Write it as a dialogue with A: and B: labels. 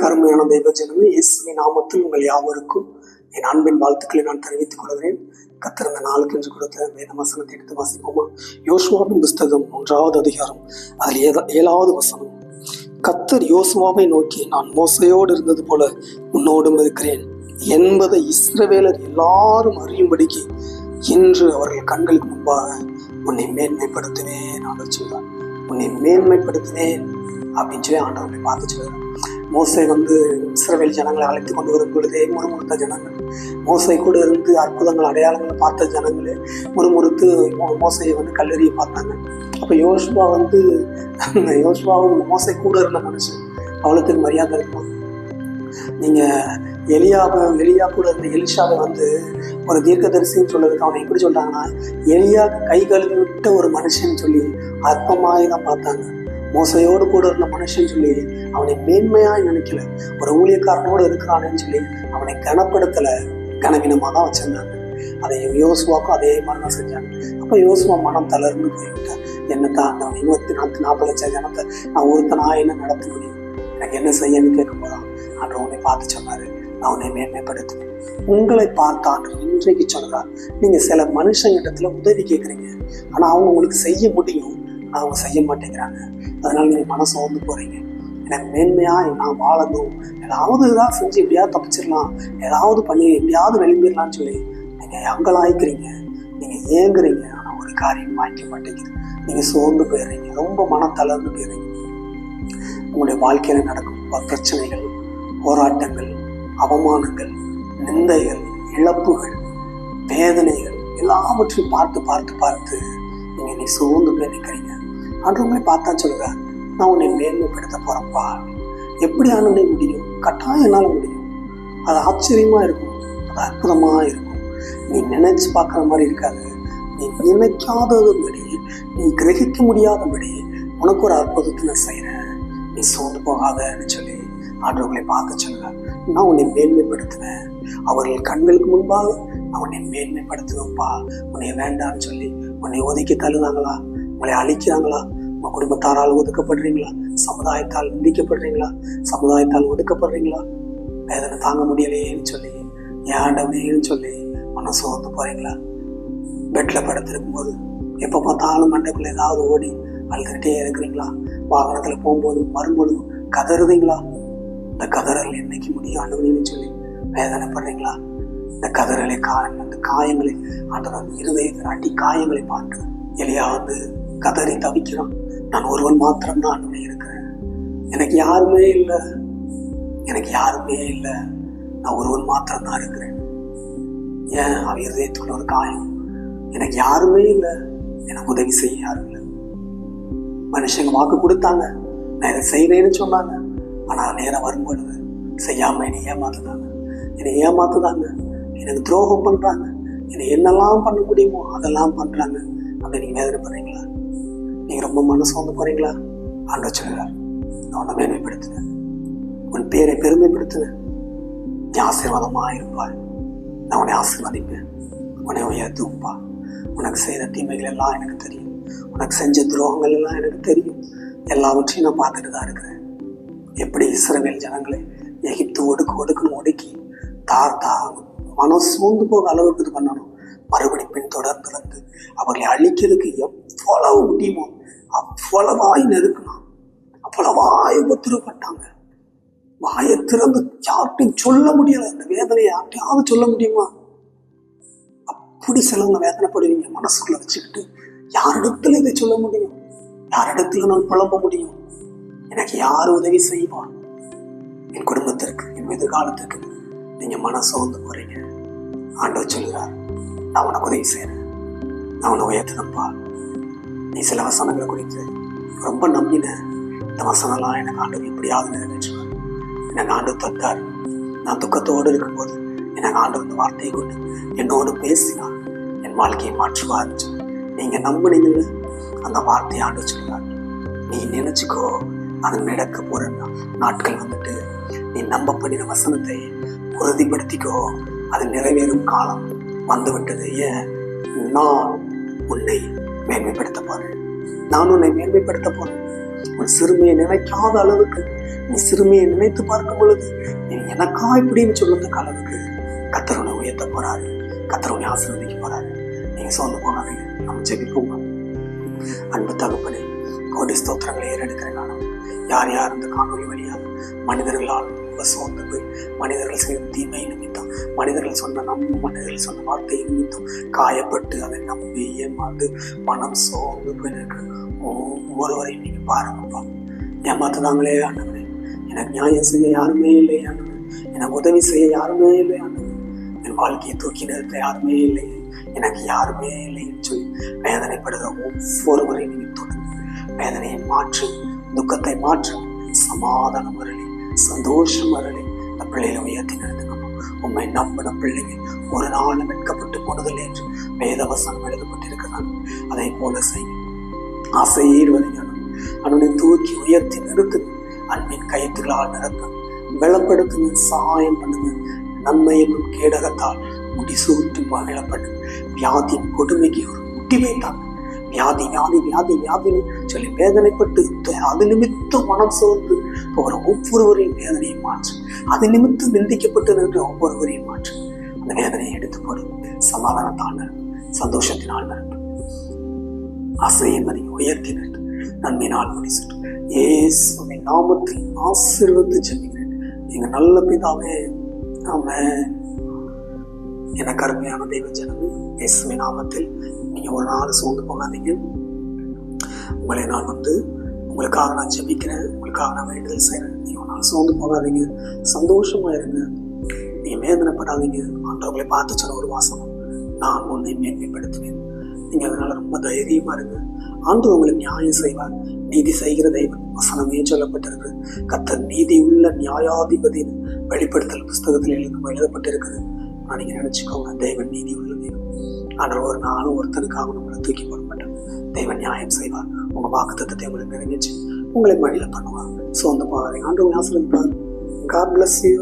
A: தேவஜனமே இயேசுவின் நாமத்தில் உங்கள் யாவருக்கும் என் அன்பின் வாழ்த்துக்களை நான் தெரிவித்துக் கொள்கிறேன். கத்திருந்த நாளுக்கு என்று கொடுத்த வேத வசனத்தை எடுத்து வாசிப்போமா? யோசுவாவின் புஸ்தகம் ஒன்றாவது அதிகாரம் அதில் ஏதா ஏழாவது வசனம். கத்தர் யோசுவாவை நோக்கி நான் மோசையோடு இருந்தது போல உன்னோடும் இருக்கிறேன். என்பதை இஸ்ரவேலர் எல்லாரும் அறியும்படிக்கு இன்று அவர்கள் கண்களுக்கு முன்பாக உன்னை மேன்மைப்படுத்துவேன் நான் சொல்றார். உன்னை மேன்மைப்படுத்துவேன் அப்படின்னு சொல்லி ஆண்டவரை பார்த்து சொல்கிறார் மோசை வந்து இஸ்ரவேல் ஜனங்களை அழைத்து கொண்டு வரும் பொழுதே முறுமுறுத்த ஜனங்கள். மோசை கூட இருந்து அற்புதங்கள் அடையாளங்களை பார்த்த ஜனங்களே முறுமுறுத்து மோசையை வந்து கல்லறியை பார்த்தாங்க. அப்போ யோசுவா வந்து யோசுவாவும் மோசை கூட இருந்த மனுஷன். அவ்வளோத்துக்கு மரியாதை இருக்கும்? நீங்கள் எலியாவை எலியா கூட இருந்த எலிஷாவை வந்து ஒரு தீர்க்கதரிசின்னு சொல்றதுக்கு அவனை எப்படி சொல்கிறாங்கன்னா எலியா கை கழுவி விட்ட ஒரு மனுஷன் சொல்லி அற்பமாய் தான் பார்த்தாங்க. மோசையோடு கூட இருந்த மனுஷன் சொல்லி அவனை மேன்மையாக நினைக்கல. ஒரு ஊழியக்காரனோடு இருக்கிறானேன்னு சொல்லி அவனை கனப்படுத்தலை கனவீனமாக தான் வச்சிருந்தாங்க. அதை யோசுவாக்கும் அதே மாதிரி தான் செஞ்சாங்க. அப்போ யோசுவா மனம் தளர்ந்து போய்விட்டேன் என்ன தான் நான் இருபத்தி நாலு நாற்பது லட்சம் ஜனத்தை நான் ஒருத்தனா என்ன நடத்த முடியும்? எனக்கு என்ன செய்யன்னு கேட்கும்போது ஆண்டு உன்னை பார்த்து சொன்னாரு. நான் உன்னை மேன்மைப்படுத்துவேன். உங்களை பார்த்த இன்றைக்கு சொல்கிறார் நீங்கள் சில மனுஷங்க இடத்துல உதவி கேட்குறீங்க. ஆனால் அவங்க உங்களுக்கு செய்ய முடியும். அவங்க செய்ய மாட்டேங்கிறாங்க. அதனால நீங்க மனசு வந்து போறீங்க. எனக்கு மேன்மையா நான் வாழணும்? ஏதாவது இதாக செஞ்சு எப்படியாவது தப்பிச்சிடலாம் ஏதாவது பண்ணி எப்படியாவது வெளிம்பிடலாம்னு சொல்லி நீங்க அங்கலாய்க்கிறீங்க. நீங்க ஏங்குறீங்க. ஆனா ஒரு காரியம் வாங்கிக்க மாட்டேங்குது. நீங்க சோர்ந்து போயிடுறீங்க ரொம்ப மன தளர்ந்து போயிடுறீங்க உங்களுடைய வாழ்க்கையில நடக்கும் பிரச்சனைகள் போராட்டங்கள் அவமானங்கள் நிந்தைகள் இழப்புகள் வேதனைகள் எல்லாவற்றையும் பார்த்து பார்த்து பார்த்து நீங்க நீ சோர்ந்து போய் நிற்கிறீங்க ஆண்டவங்களே பார்த்தா சொல்லுங்க நான் உன்னை மேன்மைப்படுத்த போகிறப்பா எப்படி ஆனந்தே முடியும்? கட்டாயம் என்னால் முடியும். அது ஆச்சரியமா இருக்கும் அது அற்புதமாக இருக்கும். நீ நினைச்சு பார்க்குற மாதிரி இருக்காது. நீ நினைக்காதபடி நீ கிரகிக்க முடியாதபடி உனக்கு ஒரு அற்புதத்தை நான் செய்கிறேன் நீ சோர்ந்து போகாதன்னு சொல்லி ஆண்டவர்களை பார்த்து சொல்லுங்க. நான் உன்னை மேன்மைப்படுத்துவேன். அவர்கள் கண்களுக்கு முன்பாக நான் உன்னை மேன்மைப்படுத்துவேன்ப்பா. உன்னை வேண்டாம்னு சொல்லி உன்னை ஒதுக்கி தள்ளுனாங்களா? உங்களை அழிக்கிறாங்களா? உங்க குடும்பத்தாரால் ஒதுக்கப்படுறீங்களா? சமுதாயத்தால் நிந்திக்கப்படுறீங்களா சமுதாயத்தால் ஒதுக்கப்படுறீங்களா? வேதனை தாங்க முடியலையேன்னு சொல்லி ஏண்டவேன்னு சொல்லி மனசு வந்து போறீங்களா? பெட்டில் படுத்திருக்கும் போது எப்போ பார்த்தாலும் மண்டைக்குள்ள ஏதாவது ஓடி அழுதுகிட்டே இருக்கிறீங்களா? வாகனத்தில் போகும்போதும் வரும்பொழுதும் கதறுதீங்களா இந்த கதறல் என்னைக்கு முடியும் ஆண்டவனேன்னு சொல்லி வேதனைப்படுறீங்களா? இந்த கதறலை கா அந்த காயங்களை ஆண்டவன் இருதயத்தின் அடி காயங்களை பார்த்து எளியா வந்து கதறி தவிக்கிறான் நான் ஒருவன் மாத்திரம் தான் இருக்கிறேன். எனக்கு யாருமே இல்லை. எனக்கு யாருமே இல்லை. நான் ஒருவன் மாத்திரம் தான் இருக்கிறேன். ஏன்? அவன் இருதயத்துக்குள்ள ஒரு காயம். எனக்கு யாருமே இல்லை. எனக்கு உதவி செய்ய யாரும் இல்லை. மனுஷங்க வாக்கு கொடுத்தாங்க. நான் இதை செய்வேன்னு சொன்னாங்க. ஆனால் நேரம் வரும்பொழுது செய்யாம என்னை ஏமாத்துதாங்க என்னை ஏமாத்துதாங்க எனக்கு துரோகம் பண்றாங்க. என்னை என்னெல்லாம் பண்ண முடியுமோ அதெல்லாம் பண்றாங்க. அப்படி நீங்க பண்றீங்களா நீங்க ரொம்ப மனசு வந்து போறீங்களா ஆண்டு சொல்கிறார் நான் உன்னை மேன்மைப்படுத்துவேன். உன் பேரை பெருமைப்படுத்துவேன். நீ ஆசீர்வாதமா இருப்பாள் நான் உன்னை ஆசீர்வதிப்பேன். உன்னை உயர்த்துப்பா உனக்கு செய்த தீமைகள் எல்லாம் எனக்கு தெரியும். உனக்கு செஞ்ச துரோகங்கள் எல்லாம் எனக்கு தெரியும். எல்லாவற்றையும் நான் பார்த்துட்டு தான் இருக்கிறேன். எப்படி இஸ்ரவேல் ஜனங்களை எகிப்து ஒடுக்கு ஒடுக்குன்னு ஒடுக்கி தார் தா மனம் சூழ்ந்து போக அளவுக்கு இது பண்ணணும். மறுபடி பின் தொடர்ந்து அவர்களை அழிக்கிறதுக்கு எவ்வளவு முடியுமோ அவ்வளவாய் நெருக்கினான். அவ்வளவாய் உபத்திரப்பட்டாங்க. வாயை திறந்து யார்ட்டையும் சொல்ல முடியல? அந்த வேதனையை யார்கிட்டயாவது சொல்ல முடியுமா? அப்படி சிலவங்க வேதனைப்படுவீங்க மனசுக்குள்ள வச்சுக்கிட்டு யாரிடத்துல இதை சொல்ல முடியும்? யாரிடத்துல நான் புலம்ப முடியும்? எனக்கு யார் உதவி செய்வார் என் குடும்பத்திற்கு என் எதிர்காலத்திற்கு நீங்க மனசு வந்து போறீங்க ஆண்டவர் சொல்லுறார் நான் உனக்கு உதவி செய்யறேன் நான் உன்னை உயர்த்தினப்பா நீ சில வசனங்களை குறித்து ரொம்ப நம்பினேன் இந்த வசனம்லாம் எனக்கு ஆண்டு எப்படியாவது நிறைவேற்றுவேன் எனக்கு ஆண்டு தந்தார். நான் துக்கத்தோடு இருக்கும்போது எனக்கு ஆண்டு இந்த வார்த்தையை கொண்டு என்னோடு பேசினார். என் வாழ்க்கையை மாற்றுவார் நீங்கள் நம்புனீங்கல்ல? அந்த வார்த்தையை ஆண்டு சொல்றார் நீ நினைச்சுக்கோ அது நடக்க போற நாட்கள் வந்துட்டு. நீ நம்ப பண்ணின வசனத்தை உறுதிப்படுத்திக்கோ. அது நிறைவேறும் காலம் வந்துவிட்டது. ஏன்? நான் உன்னை மேன்மைப்படுத்த போறேன். நான் உன்னை மேன்மைப்படுத்த போறேன். உன் சிறுமையை நினைக்காத அளவுக்கு நீ சிறுமியை நினைத்து பார்க்கும் பொழுது நீ எனக்கா இப்படின்னு சொல்லுறதுக்கு அளவுக்கு கத்தரவனை உயர்த்த போறாரு. கத்தரவனை ஆசீர்வதிக்க போறாரு. நீங்க சோர்ந்து போகாதீங்க. நம்ம ஜெபிப்போம்? அன்பு தகப்பனே கோடி ஸ்தோத்திரங்களை ஏறெடுக்கிற காலம். யார் யார் இந்த காணொலி வழியாக மனிதர்களால் ரொம்ப சோர்ந்து போய் மனிதர்கள் செய்த தீமை நிமித்தம். மனிதர்கள் சொன்ன நம் மனிதர்கள் சொன்ன வார்த்தை நிமித்தம். காயப்பட்டு அதை நம்பி ஏமாந்து மனம் சோர்ந்து போய் இருக்கிற ஒவ்வொருவரையும் நீங்கள் பாருங்கப்பா. ஏமாத்துதாங்களே ஆண்டவரே. எனக்கு நியாயம் செய்ய யாருமே இல்லை ஆண்டவரே. எனக்கு உதவி செய்ய யாருமே இல்லை ஆண்டவரே. என் வாழ்க்கையை தூக்கி நிறுத்த யாருமே இல்லை. எனக்கு யாருமே இல்லைன்னு சொல்லி வேதனைப்படுகிற ஒவ்வொருவரையும் நீங்கள் தொடர்ந்து வேதனையை மாற்று துக்கத்தை மாற்று சமாதானம் வரலை சந்தோஷம் அருளி இந்த பிள்ளைகளை உயர்த்தி நடத்துங்கம்மா உண்மை நம்பின பிள்ளைங்க ஒரு நாளும் வெட்கப்பட்டு போனதில்லை என்று வேதவசனம் எழுதப்பட்டிருக்கிறான் அதை போல செய்யும் ஆசையீடுவதை அவனை தூக்கி உயர்த்தி நிறுத்துங்க அன்பின் கயிற்றுகளால் நிரப்புங்க வெள்ளப்படுத்துங்க சகாயம் பண்ணுங்க நன்மையும் கேடகத்தால் முடிசூட்டு மகிழப்படும் வியாதியின் கொடுமைக்கு ஒரு முட்டிலே வைத்தாங்க வியாதி வியாதி வியாதி வியாதின்னு சொல்லி வேதனைப்பட்டு அது நிமித்தம் மனம் சோர்ந்து போகிற ஒவ்வொருவரையும் வேதனையை மாற்று. அது நிமித்தம் நிந்திக்கப்பட்டு நின்ற ஒவ்வொருவரையும் மாற்று. அந்த வேதனையை எடுத்து போடு சமாதானத்தால் நிரப்பு. சந்தோஷத்தினால் நிரப்பு. ஆசையை மதி உயர்த்தி நிறுத்து நன்மையினால் முடிச்சுட்டு ஏசுவின் நாமத்தில் ஆசீர்வத்து ஜெபிக்கிறேன். நீங்கள் நல்ல பிதாவே நாம எனக்கு அருமையான தெய்வ ஜனமே இயேசுவின் நாமத்தில் நீங்கள் ஒரு நாள் சோர்ந்து போகாதீங்க. உங்களை நான் வந்து உங்களுக்காக நான் ஜெபிக்கிறேன். உங்களுக்காக நான் வேண்டுதல் செய்கிறேன் நீங்கள் ஒரு சோர்ந்து போகாதீங்க. சந்தோஷமாக இருங்க. நீங்கள் வேதனைப்படாதீங்க. ஆண்டவங்களை பார்த்து சொன்ன ஒரு வாசம் நான் உன்னை மேன்மைப்படுத்துவேன். நீங்கள் அதனால் ரொம்ப தைரியமாக இருங்க. ஆண்டு உங்களுக்கு நியாயம் செய்வார். நீதி செய்கிற தெய்வம். வசனமே சொல்லப்பட்டிருக்கு. கத்தர் நீதி உள்ள நியாயாதிபதியின் வெளிப்படுத்தல் புஸ்தகத்தில் எழுதும் எழுதப்பட்டிருக்குது. ஆனால் நீங்கள் நினச்சிக்கோங்க தெய்வன் நீதி உள்ள தெய்வம். ஆனால் ஒரு நாளும் ஒருத்தனுக்காக நம்மளை தூக்கி போட மாட்டோம் தெய்வன் நியாயம் செய்வார். உங்கள் வாக்கு தத்துவத்தை உங்களுக்கு நிறைவேற்றி உங்களை மழையில் பண்ணுவாங்க. ஸோ அந்த பாதை ஆண்டு ஆசிரியர் காட் பிளஸ் யூ